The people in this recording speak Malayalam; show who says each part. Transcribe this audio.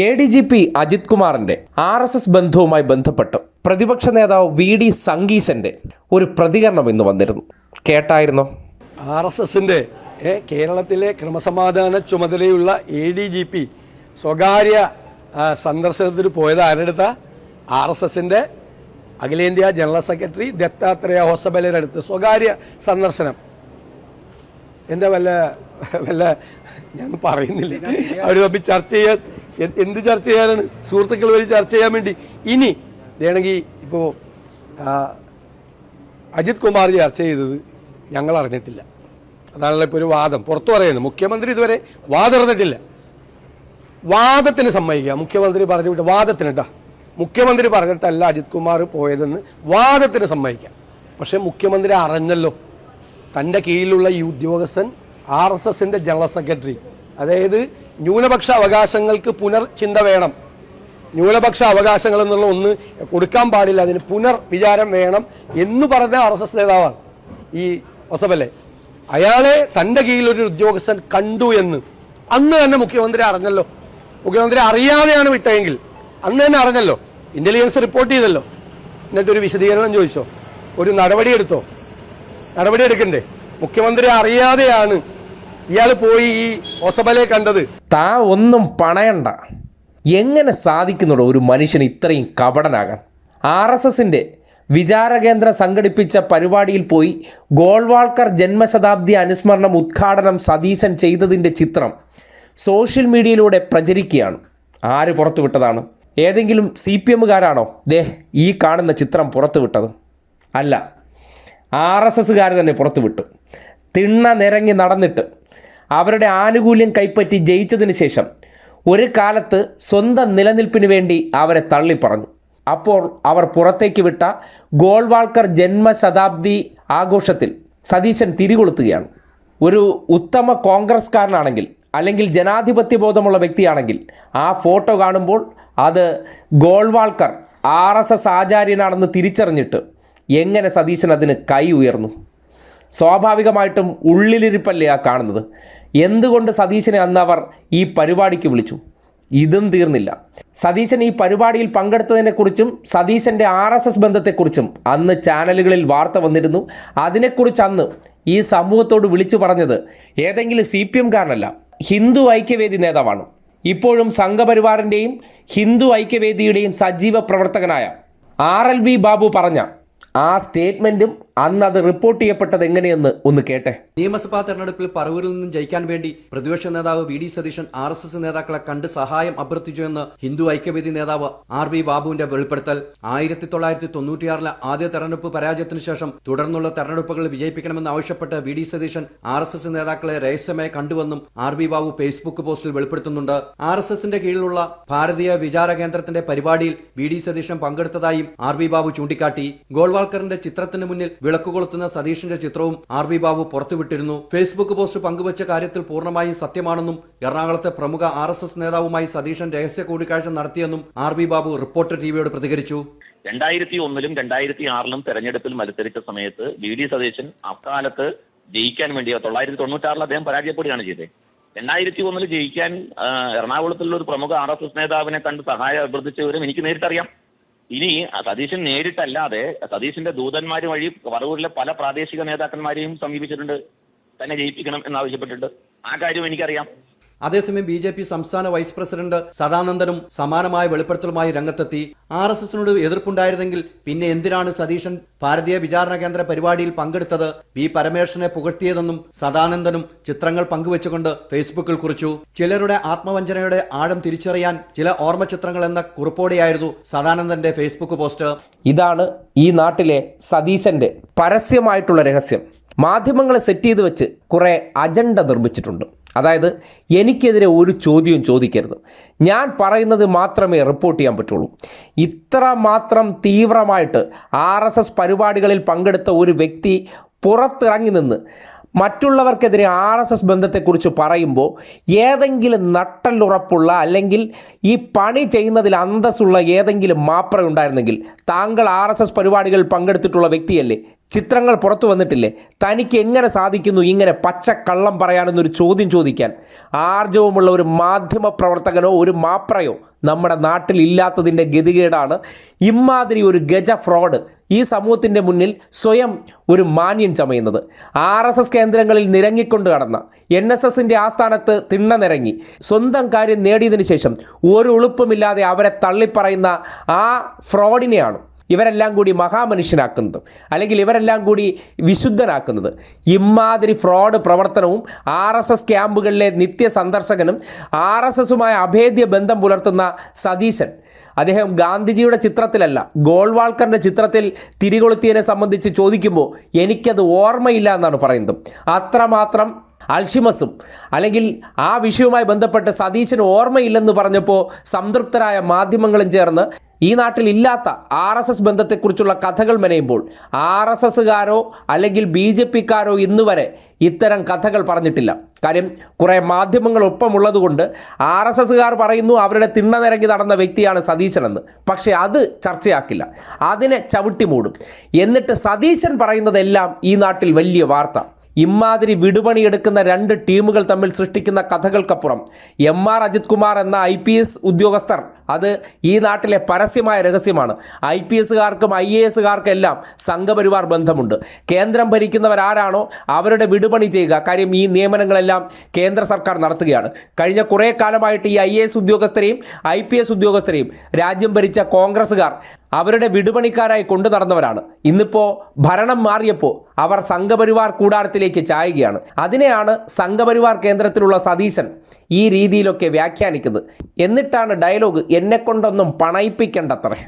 Speaker 1: A D G P Ajith കുമാറിന്റെ ആർ എസ് എസ് ബന്ധവുമായി ബന്ധപ്പെട്ട് പ്രതിപക്ഷ നേതാവ് വി ഡി സംഗീശന്റെ ഒരു പ്രതികരണം ഇന്ന് വന്നിരുന്നു. കേട്ടായിരുന്നോ?
Speaker 2: ആർ എസ് എസിന്റെ കേരളത്തിലെ ക്രമസമാധാന ചുമതലയുള്ള എ ഡി ജി പി സ്വകാര്യ സന്ദർശനത്തിന് പോയത് ആരെടുത്ത ആർ എസ് എസിന്റെ അഖിലേന്ത്യാ ജനറൽ സെക്രട്ടറി ദത്താത്രേയ ഹോസബലയുടെ അടുത്ത് സ്വകാര്യ സന്ദർശനം. എന്താ വല്ല വല്ല ഞാൻ പറയുന്നില്ല. അവർ തമ്മിൽ ചർച്ച ചെയ്യാൻ എന്ത് ചർച്ച ചെയ്യാനാണ്? സുഹൃത്തുക്കൾ വഴി ചർച്ച ചെയ്യാൻ വേണ്ടി. ഇനി വേണമെങ്കിൽ ഇപ്പോൾ അജിത് കുമാർ ചർച്ച ചെയ്തത് ഞങ്ങൾ അറിഞ്ഞിട്ടില്ല. അതാണല്ലോ ഇപ്പോൾ ഒരു വാദം. പുറത്തു പറയുന്നത് മുഖ്യമന്ത്രി ഇതുവരെ വാദം അറിഞ്ഞിട്ടില്ല. വാദത്തിന് സമ്മതിക്കുക. മുഖ്യമന്ത്രി പറഞ്ഞു വിട്ട് വാദത്തിന് കേട്ടോ മുഖ്യമന്ത്രി പറഞ്ഞിട്ടല്ല അജിത് കുമാർ പോയതെന്ന് വാദത്തിന് സമ്മതിക്കാം പക്ഷേ മുഖ്യമന്ത്രി അറിഞ്ഞല്ലോ. തന്റെ കീഴിലുള്ള ഈ ഉദ്യോഗസ്ഥൻ ആർ എസ് എസിന്റെ ജനറൽ സെക്രട്ടറി. അതായത് ന്യൂനപക്ഷ അവകാശങ്ങൾക്ക് പുനർചിന്ത വേണം. ന്യൂനപക്ഷ അവകാശങ്ങൾ എന്നുള്ള ഒന്ന് കൊടുക്കാൻ പാടില്ല. അതിന് പുനർ വിചാരം വേണം എന്ന് പറഞ്ഞ ആർ എസ് എസ് നേതാവാണ് ഈ ഒസബല്ലെ. അയാളെ തന്റെ കീഴിൽ ഒരു ഉദ്യോഗസ്ഥൻ കണ്ടു എന്ന് അന്ന് തന്നെ മുഖ്യമന്ത്രി അറിഞ്ഞല്ലോ. മുഖ്യമന്ത്രി അറിയാതെയാണ് വിട്ടതെങ്കിൽ അന്ന് തന്നെ അറിഞ്ഞല്ലോ. ഇന്റലിജൻസ് റിപ്പോർട്ട് ചെയ്തല്ലോ. എന്നിട്ടൊരു വിശദീകരണം ചോദിച്ചോ? ഒരു നടപടി എടുത്തോ? എടുക്കണ്ടേ? മുഖ്യമന്ത്രി അറിയാതെയാണ് ഇയാൾ പോയി ഈ ഒസബലെ കണ്ടത്.
Speaker 1: താ ഒന്നും പണയണ്ട. എങ്ങനെ സാധിക്കുന്നുണ്ടോ ഒരു മനുഷ്യൻ ഇത്രയും കപടനാകാൻ? ആർ എസ് എസിന്റെ വിചാരകേന്ദ്രം സംഘടിപ്പിച്ച പരിപാടിയിൽ പോയി ഗോൾവാൾക്കർ ജന്മശതാബ്ദി അനുസ്മരണം ഉദ്ഘാടനം സതീശൻ ചെയ്തതിന്റെ ചിത്രം സോഷ്യൽ മീഡിയയിലൂടെ പ്രചരിക്കുകയാണ്. ആര് പുറത്തുവിട്ടതാണ്? ഏതെങ്കിലും സി പി എമ്മുകാരാണോ? ദേ ഈ കാണുന്ന ചിത്രം പുറത്തുവിട്ടത്. അല്ല ആർ എസ് എസ്സുകാർ തന്നെ പുറത്തുവിട്ടു. തിണ്ണ നിരങ്ങി നടന്നിട്ട് അവരുടെ ആനുകൂല്യം കൈപ്പറ്റി ജയിച്ചതിന് ശേഷം ഒരു കാലത്ത് സ്വന്തം നിലനിൽപ്പിന് വേണ്ടി അവരെ തള്ളിപ്പറഞ്ഞു. അപ്പോൾ അവർ പുറത്തേക്ക് വിട്ട ഗോൾവാൾക്കർ ജന്മശതാബ്ദി ആഘോഷത്തിൽ സതീശൻ തിരികൊളുത്തുകയാണ്. ഒരു ഉത്തമ കോൺഗ്രസ്കാരനാണെങ്കിൽ അല്ലെങ്കിൽ ജനാധിപത്യ ബോധമുള്ള വ്യക്തിയാണെങ്കിൽ ആ ഫോട്ടോ കാണുമ്പോൾ അത് ഗോൾവാൾക്കർ ആർ എസ് എസ് ആചാര്യനാണെന്ന് തിരിച്ചറിഞ്ഞിട്ട് എങ്ങനെ സതീശൻ അതിന് കൈ ഉയർന്നു? സ്വാഭാവികമായിട്ടും ഉള്ളിലിരിപ്പല്ലേ ആ കാണുന്നത്? എന്തുകൊണ്ട് സതീശനെ അന്ന് അവർ ഈ പരിപാടിക്ക് വിളിച്ചു? ഇതും തീർന്നില്ല. സതീശൻ ഈ പരിപാടിയിൽ പങ്കെടുത്തതിനെക്കുറിച്ചും സതീശന്റെ ആർ എസ് എസ് ബന്ധത്തെക്കുറിച്ചും അന്ന് ചാനലുകളിൽ വാർത്ത വന്നിരുന്നു. അതിനെക്കുറിച്ച് അന്ന് ഈ സമൂഹത്തോട് വിളിച്ചു പറഞ്ഞത് ഏതെങ്കിലും സി പി എംകാരനല്ല ഹിന്ദു ഐക്യവേദി നേതാവാണ്. ഇപ്പോഴും സംഘപരിവാറിന്റെയും ഹിന്ദു ഐക്യവേദിയുടെയും സജീവ പ്രവർത്തകനായ ആർ എൽ വി ബാബു പറഞ്ഞ ആ സ്റ്റേറ്റ്മെന്റും അന്ന് അത് റിപ്പോർട്ട് ചെയ്യപ്പെട്ടത് എങ്ങനെയെന്ന് ഒന്ന് കേട്ടെ.
Speaker 3: നിയമസഭാ തെരഞ്ഞെടുപ്പിൽ പറവൂരിൽ നിന്നും ജയിക്കാൻ വേണ്ടി പ്രതിപക്ഷ നേതാവ് V D Satheesan R S S നേതാക്കളെ കണ്ട് സഹായം അഭ്യർത്ഥിച്ചു എന്ന് ഹിന്ദു ഐക്യവേദി നേതാവ് ആർ വി ബാബുവിന്റെ വെളിപ്പെടുത്തൽ. ആയിരത്തി തൊള്ളായിരത്തി തൊണ്ണൂറ്റിയാറിലെ ആദ്യ തെരഞ്ഞെടുപ്പ് പരാജയത്തിന് ശേഷം തുടർന്നുള്ള തെരഞ്ഞെടുപ്പുകൾ വിജയിപ്പിക്കണമെന്ന് ആവശ്യപ്പെട്ട് V D Satheesan R S S നേതാക്കളെ രഹസ്യമായി കണ്ടുവെന്നും ആർ വി ബാബു ഫേസ്ബുക്ക് പോസ്റ്റിൽ വെളിപ്പെടുത്തുന്നുണ്ട്. ആർ എസ് എസിന്റെ കീഴിലുള്ള ഭാരതീയ വിചാര കേന്ദ്രത്തിന്റെ പരിപാടിയിൽ വി ഡി സതീശൻ പങ്കെടുത്തതായും ആർ വി ബാബു ചൂണ്ടിക്കാട്ടി. ഗോൾവാൾക്കറിന്റെ ചിത്രത്തിന് മുന്നിൽ വിളക്ക് കൊളുത്തുന്ന സതീഷിന്റെ ചിത്രവും ആർ ബി ബാബു പുറത്തുവിട്ടിരുന്നു. ഫേസ്ബുക്ക് പോസ്റ്റ് പങ്കുവച്ച കാര്യത്തിൽ പൂർണമായും സത്യമാണെന്നും എറണാകുളത്തെ പ്രമുഖ ആർ എസ് എസ് നേതാവുമായി സതീശൻ രഹസ്യ കൂടിക്കാഴ്ച നടത്തിയെന്നും ആർ ബി ബാബു റിപ്പോർട്ടർ ടിവിയോട് പ്രതികരിച്ചു.
Speaker 4: രണ്ടായിരത്തി ഒന്നിലും രണ്ടായിരത്തി ആറിലും തെരഞ്ഞെടുപ്പിൽ മത്സരിച്ച സമയത്ത് വി ഡി സതീശൻ അക്കാലത്ത് ജയിക്കാൻ വേണ്ടി തൊള്ളായിരത്തി തൊണ്ണൂറ്റാറിൽ അദ്ദേഹം പരാജയപ്പെടുകയാണ് ചെയ്തത്. രണ്ടായിരത്തി ഒന്നിൽ ജയിക്കാൻ എറണാകുളത്തുള്ള ഒരു പ്രമുഖ ആർ എസ് എസ് നേതാവിനെ കണ്ട് സഹായം അഭ്യർത്ഥിച്ചവരും എനിക്ക് നേരിട്ടറിയാം. ഇനി സതീശൻ നേരിട്ടല്ലാതെ സതീശന്റെ ദൂതന്മാർ വഴി പറവൂരിലെ പല പ്രാദേശിക നേതാക്കന്മാരെയും സമീപിച്ചിട്ടുണ്ട്. തന്നെ ജയിപ്പിക്കണം എന്നാവശ്യപ്പെട്ടിട്ട് ആ കാര്യം എനിക്കറിയാം.
Speaker 3: അതേസമയം ബി ജെ പി സംസ്ഥാന വൈസ് പ്രസിഡന്റ് സദാനന്ദനും സമാനമായ വെളിപ്പെടുത്തലുമായി രംഗത്തെത്തി. ആർ എസ് എസിനോട് എതിർപ്പുണ്ടായിരുന്നെങ്കിൽ പിന്നെ എന്തിനാണ് സതീശൻ ഭാരതീയ വിചാരണ കേന്ദ്ര പരിപാടിയിൽ പങ്കെടുത്തത്? വി പരമേശ്വരനെ പുകഴ്ത്തിയതെന്നും സദാനന്ദനും ചിത്രങ്ങൾ പങ്കുവച്ചുകൊണ്ട് ഫേസ്ബുക്കിൽ കുറിച്ചു. ചിലരുടെ ആത്മവഞ്ചനയുടെ ആഴം തിരിച്ചറിയാൻ ചില ഓർമ്മ ചിത്രങ്ങൾ എന്ന കുറിപ്പോടെയായിരുന്നു സദാനന്ദന്റെ ഫേസ്ബുക്ക് പോസ്റ്റ്.
Speaker 1: ഇതാണ് ഈ നാട്ടിലെ സതീശന്റെ പരസ്യമായിട്ടുള്ള രഹസ്യം. മാധ്യമങ്ങളെ സെറ്റ് ചെയ്ത് വെച്ച് കുറെ അജണ്ട നിർമ്മിച്ചിട്ടുണ്ട്. അതായത് എനിക്കെതിരെ ഒരു ചോദ്യവും ചോദിക്കരുത്. ഞാൻ പറയുന്നത് മാത്രമേ റിപ്പോർട്ട് ചെയ്യാൻ പറ്റുള്ളൂ. ഇത്ര മാത്രം തീവ്രമായിട്ട് ആർ പരിപാടികളിൽ പങ്കെടുത്ത ഒരു വ്യക്തി പുറത്തിറങ്ങി നിന്ന് മറ്റുള്ളവർക്കെതിരെ ആർ എസ് എസ് ബന്ധത്തെക്കുറിച്ച് പറയുമ്പോൾ ഏതെങ്കിലും നട്ടലുറപ്പുള്ള അല്ലെങ്കിൽ ഈ പണി ചെയ്യുന്നതിൽ അന്തസ്സുള്ള ഏതെങ്കിലും മാപ്ര ഉണ്ടായിരുന്നെങ്കിൽ താങ്കൾ ആർ എസ് എസ് പരിപാടികളിൽ പങ്കെടുത്തിട്ടുള്ള വ്യക്തിയല്ലേ? ചിത്രങ്ങൾ പുറത്തു വന്നിട്ടില്ലേ? തനിക്ക് എങ്ങനെ സാധിക്കുന്നു ഇങ്ങനെ പച്ചക്കള്ളം പറയാനെന്നൊരു ചോദ്യം ചോദിക്കാൻ ആർജവമുള്ള ഒരു മാധ്യമ പ്രവർത്തകനോ ഒരു മാപ്രയോ നമ്മുടെ നാട്ടിൽ ഇല്ലാത്തതിന്റെ ഗതികേടാണ്. ഇമാതിരി ഒരു ഗജ ഫ്രോഡ് ഈ സമൂഹത്തിന്റെ മുന്നിൽ സ്വയം ഒരു മാന്യം ചമയുന്നത്. ആർ എസ് എസ് കേന്ദ്രങ്ങളിൽ നിരങ്ങിക്കൊണ്ട് കടന്ന എൻ എസ് എസിന്റെ ആസ്ഥാനത്ത് തിണ്ണ നിരങ്ങി സ്വന്തം കാര്യം നേടിയതിനു ശേഷം ഒരു ഉളുപ്പുമില്ലാതെ അവരെ തള്ളിപ്പറയുന്ന ആ ഫ്രോഡിനെയാണ് ഇവരെല്ലാം കൂടി മഹാമനുഷ്യനാക്കുന്നത് അല്ലെങ്കിൽ ഇവരെല്ലാം കൂടി വിശുദ്ധനാക്കുന്നത്. ഇമാതിരി ഫ്രോഡ് പ്രവർത്തനവും ആർ എസ് എസ് ക്യാമ്പുകളിലെ നിത്യ സന്ദർശകനും ആർ എസ് എസുമായ അഭേദ്യ ബന്ധം പുലർത്തുന്ന സതീശൻ. അദ്ദേഹം ഗാന്ധിജിയുടെ ചിത്രത്തിലല്ല ഗോൾവാൾക്കറിന്റെ ചിത്രത്തിൽ തിരികൊളുത്തിയതിനെ സംബന്ധിച്ച് ചോദിക്കുമ്പോൾ എനിക്കത് ഓർമ്മയില്ല എന്നാണ് പറയുന്നത്. അത്രമാത്രം അൽഷിമസും അല്ലെങ്കിൽ ആ വിഷയവുമായി ബന്ധപ്പെട്ട് സതീശന് ഓർമ്മയില്ലെന്ന് പറഞ്ഞപ്പോൾ സംതൃപ്തരായ മാധ്യമങ്ങളും ചേർന്ന് ഈ നാട്ടിൽ ഇല്ലാത്ത ആർ എസ് എസ് ബന്ധത്തെക്കുറിച്ചുള്ള കഥകൾ മെനയുമ്പോൾ ആർ എസ് എസ്സുകാരോ അല്ലെങ്കിൽ ബി ജെ പിക്കാരോ ഇന്നുവരെ ഇത്തരം കഥകൾ പറഞ്ഞിട്ടില്ല. കാര്യം കുറേ മാധ്യമങ്ങൾ ഒപ്പമുള്ളതുകൊണ്ട് ആർ എസ് എസ്സുകാർ പറയുന്നു അവരുടെ തിണ്ണ നിരങ്ങി നടന്ന വ്യക്തിയാണ് സതീശനെന്ന്. പക്ഷേ അത് ചർച്ചയാക്കില്ല. അതിനെ ചവിട്ടി മൂടും. എന്നിട്ട് സതീശൻ പറയുന്നതെല്ലാം ഈ നാട്ടിൽ വലിയ വാർത്ത. ഇമാതിരി വിടുപണിയെടുക്കുന്ന രണ്ട് ടീമുകൾ തമ്മിൽ സൃഷ്ടിക്കുന്ന കഥകൾക്കപ്പുറം എം ആർ അജിത് കുമാർ എന്ന ഐ പി എസ് ഉദ്യോഗസ്ഥർ അത് ഈ നാട്ടിലെ പരസ്യമായ രഹസ്യമാണ്. ഐ പി എസുകാർക്കും ഐ എ എസുകാർക്കും എല്ലാം സംഘപരിവാർ ബന്ധമുണ്ട്. കേന്ദ്രം ഭരിക്കുന്നവരാരാണോ അവരുടെ വിടുപണി ചെയ്യുക. കാര്യം ഈ നിയമനങ്ങളെല്ലാം കേന്ദ്ര സർക്കാർ നടത്തുകയാണ്. കഴിഞ്ഞ കുറേ കാലമായിട്ട് ഈ ഐ എ എസ് ഉദ്യോഗസ്ഥരെയും ഐ പി എസ് ഉദ്യോഗസ്ഥരെയും രാജ്യം ഭരിച്ച കോൺഗ്രസ്സുകാർ അവരുടെ വിടുപണിക്കാരായി കൊണ്ടു നടന്നവരാണ്. ഇന്നിപ്പോൾ ഭരണം മാറിയപ്പോൾ അവർ സംഘപരിവാർ കൂടാരത്തിലേക്ക് ചായുകയാണ്. അതിനെയാണ് സംഘപരിവാർ കേന്ദ്രത്തിലുള്ള സതീശൻ ഈ രീതിയിലൊക്കെ വ്യാഖ്യാനിക്കുന്നത്. എന്നിട്ടാണ് ഡയലോഗ് എന്നെ കൊണ്ടൊന്നും പണയിപ്പിക്കേണ്ടത്രേ.